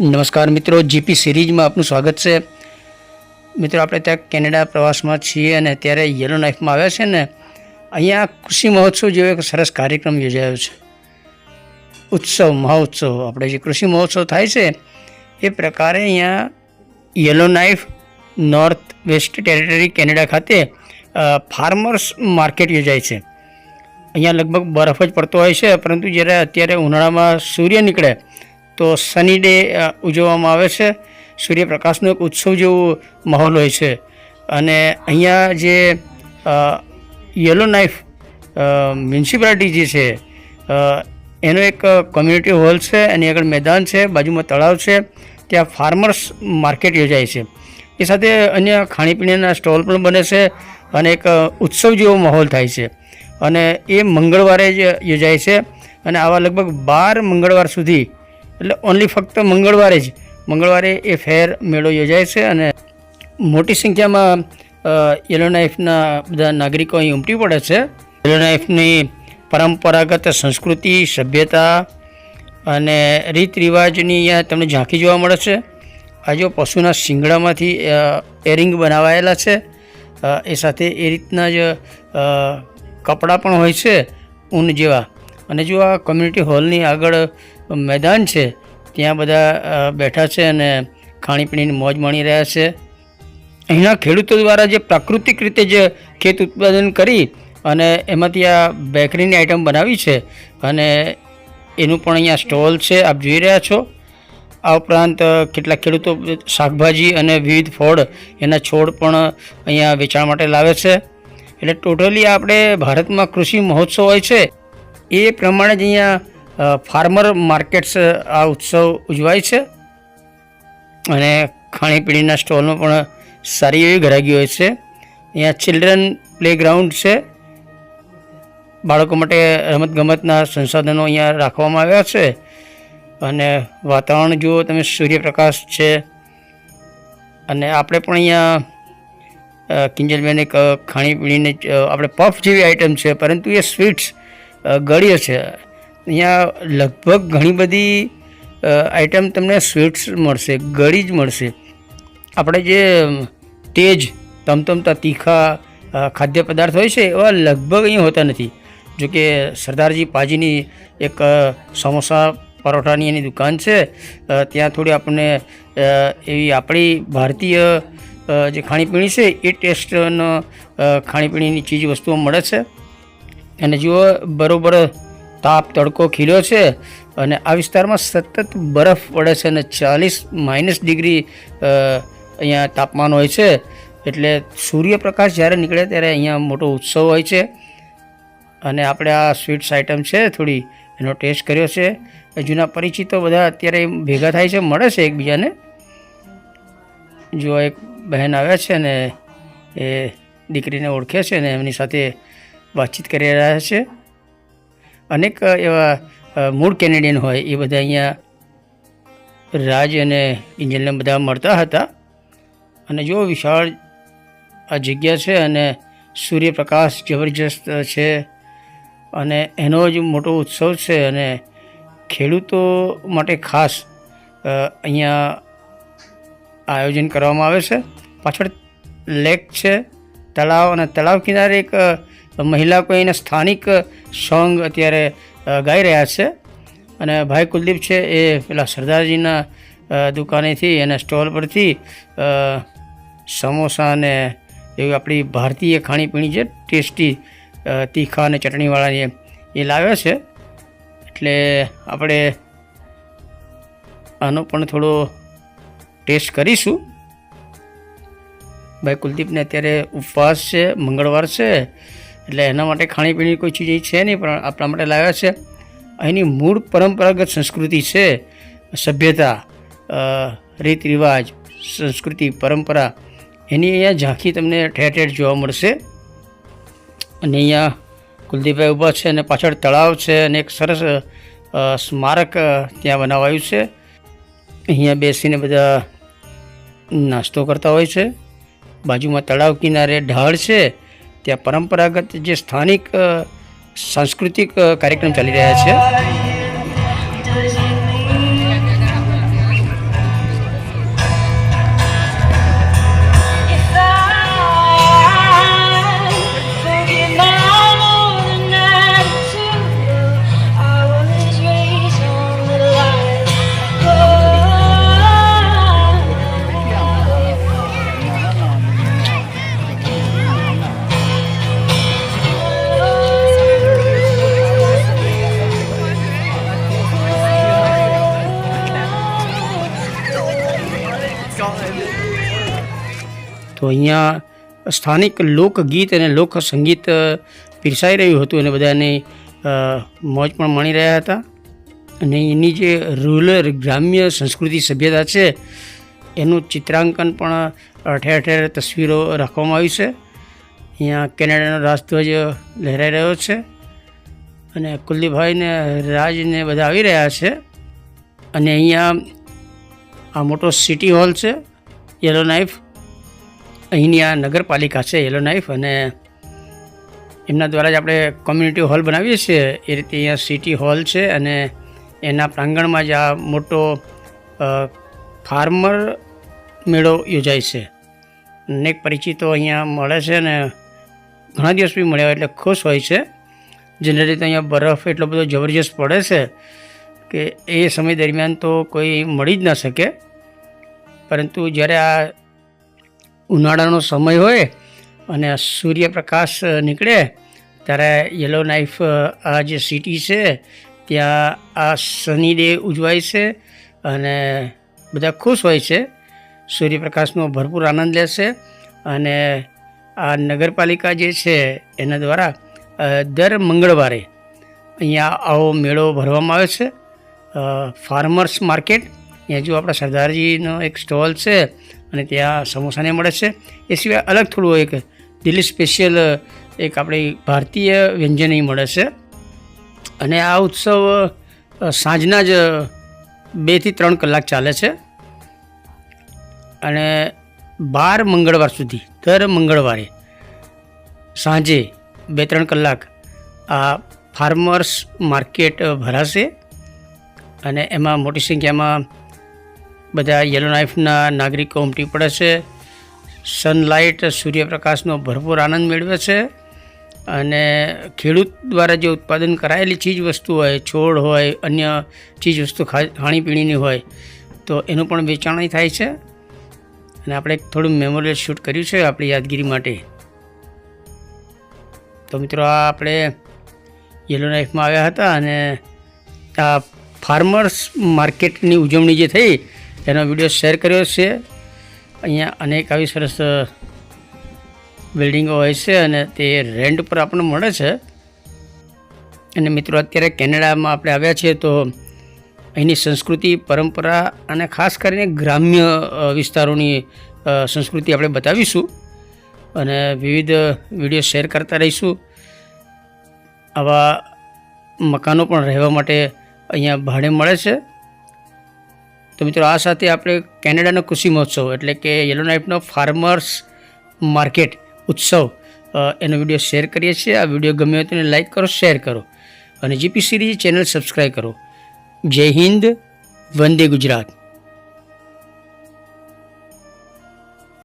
નમસ્કાર મિત્રો, જીપી સિરીઝમાં આપનું સ્વાગત છે. મિત્રો, આપણે ત્યાં કેનેડા પ્રવાસમાં છીએ અને અત્યારે યલો નાઇફમાં આવ્યા છે ને, અહીંયા કૃષિ મહોત્સવ જેવો એક સરસ કાર્યક્રમ યોજાયો છે. ઉત્સવ, મહોત્સવ, આપણે જે કૃષિ મહોત્સવ થાય છે, એ પ્રકારે અહીંયા yellowknife north west territory Canada ખાતે ફાર્મર્સ માર્કેટ યોજાય છે. અહીંયા લગભગ બરફ જ પડતો હોય છે, પરંતુ જ્યારે અત્યારે ઉનાળામાં સૂર્ય નીકળે તો સની ડે ઉજવવામાં આવે છે. સૂર્યપ્રકાશનો એક ઉત્સવ જેવો માહોલ હોય છે. અને અહીંયા જે યલો નાઇફ મ્યુનિસિપાલિટી જે છે એનો એક કોમ્યુનિટી હોલ છે, એની આગળ મેદાન છે, બાજુમાં તળાવ છે, ત્યાં ફાર્મર્સ માર્કેટ યોજાય છે. એ સાથે અન્ય ખાણીપીણીના સ્ટોલ પણ બને છે અને એક ઉત્સવ જેવો માહોલ થાય છે. અને એ મંગળવારે જ યોજાય છે અને આવા લગભગ બાર મંગળવાર સુધી એટલે ઓનલી ફક્ત મંગળવારે જ. મંગળવારે એ ફેર મેળો યોજાય છે અને મોટી સંખ્યામાં યલો નાઇફના બધા નાગરિકો અહીં ઉમટી પડે છે. યલો નાઇફની પરંપરાગત સંસ્કૃતિ, સભ્યતા અને રીત રિવાજની અહીંયા તમને ઝાંખી જોવા મળે છે. આ જો પશુના શિંગડામાંથી એરિંગ બનાવાયેલા છે એ સાથે એ રીતના જ કપડાં પણ હોય છે, ઊન જેવા. અને જો આ કોમ્યુનિટી હોલની આગળ મેદાન છે, ત્યાં બધા બેઠા છે અને ખાણીપીણીની મોજ માણી રહ્યા છે. અહીંના ખેડૂતો દ્વારા જે પ્રાકૃતિક રીતે જે ખેત ઉત્પાદન કરી અને એમાંથી આ બેકરીની આઈટમ બનાવી છે અને એનું પણ અહીંયા સ્ટોલ છે, આપ જોઈ રહ્યા છો. આ ઉપરાંત કેટલાક ખેડૂતો શાકભાજી અને વિવિધ ફળ એના છોડ પણ અહીંયા વેચાણ માટે લાવે છે. એટલે ટોટલી આપણે ભારતમાં કૃષિ મહોત્સવ હોય છે, એ પ્રમાણે જ અહીંયા ફાર્મર માર્કેટ્સ આ ઉત્સવ ઉજવાય છે. અને ખાણીપીણીના સ્ટોલમાં પણ સારી એવી ઘરાગી હોય છે. અહીંયા ચિલ્ડ્રન પ્લેગ્રાઉન્ડ છે. બાળકો માટે રમતગમતના સંસાધનો અહીંયા રાખવામાં આવ્યા છે. અને વાતાવરણ જુઓ તમે, સૂર્યપ્રકાશ છે. અને આપણે પણ અહીંયા કિંજલબેન એક ખાણીપીણીની આપણે પફ જેવી આઈટમ છે, પરંતુ એ સ્વીટ્સ ગળીએ છે. અહીંયા લગભગ ઘણી બધી આઈટમ તમને સ્વીટ્સ મળશે, ગળી જ મળશે. આપણે જે તેજ, તમતમતા તીખા ખાદ્ય પદાર્થ હોય છે, એવા લગભગ અહીં હોતા નથી. જો કે સરદારજી પાજીની એક સમોસા પરોઠાની એની દુકાન છે ત્યાં થોડી આપણને એવી આપણી ભારતીય જે ખાણીપીણી છે, એ ટેસ્ટનો ખાણીપીણીની ચીજ વસ્તુઓ મળે છે. અને જુઓ, બરોબર તાપ તડકો ખીલ્યો છે અને આ વિસ્તારમાં સતત બરફ પડે છે અને ચાલીસ માઇનસ ડિગ્રી અહીંયા તાપમાન હોય છે. એટલે સૂર્યપ્રકાશ જ્યારે નીકળે ત્યારે અહીંયા મોટો ઉત્સવ હોય છે. અને આપણે આ સ્વીટ્સ આઇટમ છે થોડી, એનો ટેસ્ટ કર્યો છે. જૂના પરિચિતો બધા અત્યારે ભેગા થાય છે, મળે છે એકબીજાને. જો એક બહેન આવ્યા છે ને એ દીકરીને ઓળખે છે ને એમની સાથે વાતચીત કરી રહ્યા છે. અનેક એવા મૂળ કેનેડિયન હોય, એ બધા અહીંયા રાજ અને ઇન્જનને બધા મળતા હતા. અને જો વિશાળ આ જગ્યા છે અને સૂર્યપ્રકાશ જબરજસ્ત છે અને એનો જ મોટો ઉત્સવ છે અને ખેડૂતો માટે ખાસ અહીંયા આયોજન કરવામાં આવે છે. પાછળ લેક છે, તળાવ અને તળાવ કિનારે એક મહિલા કોઈ એના સ્થાનિક સોંગ અત્યારે ગાઈ રહ્યા છે. અને ભાઈ કુલદીપ છે એ પેલા સરદારજીના દુકાનેથી એના સ્ટોલ પરથી સમોસા અને એવી આપણી ભારતીય ખાણીપીણી છે ટેસ્ટી તીખા અને ચટણીવાળાની એ- એ લાવ્યા છે. એટલે આપણે આનો પણ થોડો ટેસ્ટ કરીશું. ભાઈ કુલદીપને અત્યારે ઉપવાસ છે, મંગળવાર છે. એટલે એના માટે ખાણીપીણી કોઈ ચીજ છે નહીં, પણ આપણા માટે લાવ્યા છે. અહીંની મૂળ પરંપરાગત સંસ્કૃતિ છે સભ્યતા રીત રિવાજ સંસ્કૃતિ, પરંપરા. એની અહીંયા ઝાંખી તમને ઠેર ઠેર જોવા મળશે. અને અહીંયા કુલદીપભાઈ ઊભા છે અને પાછળ તળાવ છે અને એક સરસ સ્મારક ત્યાં બનાવાયું છે. અહીંયા બેસીને બધા નાસ્તો કરતા હોય છે. બાજુમાં તળાવ કિનારે ઢાળ છે. ત્યાં પરંપરાગત જે સ્થાનિક સાંસ્કૃતિક કાર્યક્રમ ચાલી રહ્યા છે. તો અહીંયા સ્થાનિક લોકગીત અને લોક સંગીત પીરસાઈ રહ્યું હતું અને બધાની મોજ પણ માણી રહ્યા હતા. અને એની જે રૂરલ ગ્રામ્ય સંસ્કૃતિ સભ્યતા છે, એનું ચિત્રાંકન પણ અઠેર ઠેર ઠેર તસવીરો રાખવામાં આવી છે. અહીંયા કેનેડાનો રાષ્ટ્રધ્વજ લહેરાઈ રહ્યો છે અને કુલદીપભાઈને રાજને બધા આવી રહ્યા છે. અને અહીંયા આ મોટો સિટી હોલ છે યલો નાઇફ અહીંની આ નગરપાલિકા છે યલો નાઇફ અને એમના દ્વારા જ આપણે કોમ્યુનિટી હોલ બનાવીએ છીએ. એ રીતે અહીંયા સિટી હોલ છે અને એના પ્રાંગણમાં જ આ મોટો ફાર્મર મેળો યોજાય છે. અનેક પરિચિતો અહીંયા મળે છે અને ઘણા દિવસ બી મળ્યા એટલે ખુશ હોય છે. જનરલી રીતે અહીંયા બરફ એટલો બધો જબરજસ્ત પડે છે કે એ સમય દરમિયાન તો કોઈ મળી જ ન શકે. પરંતુ જ્યારે આ ઉનાળાનો સમય હોય અને સૂર્યપ્રકાશ નીકળે, ત્યારે યલો નાઇફ આ જે સિટી છે, ત્યાં આ સની ડે ઉજવાય છે અને બધા ખુશ હોય છે. સૂર્યપ્રકાશનો ભરપૂર આનંદ લે છે અને આ નગરપાલિકા જે છે, એના દ્વારા દર મંગળવારે અહીંયા આવો મેળો ભરવામાં આવે છે. ફાર્મર્સ માર્કેટ અહીંયા જો આપણા સરદારજીનો એક સ્ટોલ છે અને ત્યાં સમોસાને મળે છે. એ સિવાય અલગ થોડું એક દિલ્હી સ્પેશિયલ એક આપણી ભારતીય વ્યંજન મળે છે. અને આ ઉત્સવ સાંજના જ બેથી ત્રણ કલાક ચાલે છે. અને બાર મંગળવાર સુધી, દર મંગળવારે સાંજે બે ત્રણ કલાક આ ફાર્મર્સ માર્કેટ ભરાશે. અને એમાં મોટી સંખ્યામાં બધા યલો નાઇફના નાગરિકો ઉમટી પડે છે. સનલાઇટ સૂર્યપ્રકાશનો ભરપૂર આનંદ મેળવે છે. અને ખેડૂત દ્વારા જે ઉત્પાદન કરાયેલી ચીજ વસ્તુ હોય, છોડ હોય, અન્ય ચીજ વસ્તુ ખા- ખાણીપીણીની હોય, તો એનું પણ વેચાણ થાય છે. અને આપણે થોડું મેમોરિયલ શૂટ કર્યું છે આપણી યાદગીરી માટે. તો મિત્રો, આ આપણે યલો નાઇફમાં આવ્યા હતા અને આ ફાર્મર્સ માર્કેટની ઉજવણી જે થઈ એનો વીડિયો શેર કર્યો છે. અહીંયા અનેક આવી સરસ બિલ્ડિંગો હોય છે અને તે રેન્ટ પર આપણને મળે છે. અને મિત્રો, અત્યારે કેનેડામાં આપણે આવ્યા છીએ તો અહીંની સંસ્કૃતિ, પરંપરા અને ખાસ કરીને ગ્રામ્ય વિસ્તારોની સંસ્કૃતિ આપણે બતાવીશું. અને વિવિધ વીડિયો શેર કરતા રહીશું. આવા મકાનો પણ રહેવા માટે અહીંયા ભાડે મળે છે. તો મિત્રો આ સાથે આપણે કેનેડાનો કૃષિ મહોત્સવ, એટલે કે યલો નાઇફનો ફાર્મર્સ માર્કેટ ઉત્સવ એનો વીડિયો શેર કરીએ છીએ. આ વીડિયો ગમ્યો હોય તો લાઈક કરો, શેર કરો અને જીપી સિરીઝ ચેનલ સબસ્ક્રાઈબ કરો. જય હિન્દ, વંદે ગુજરાત.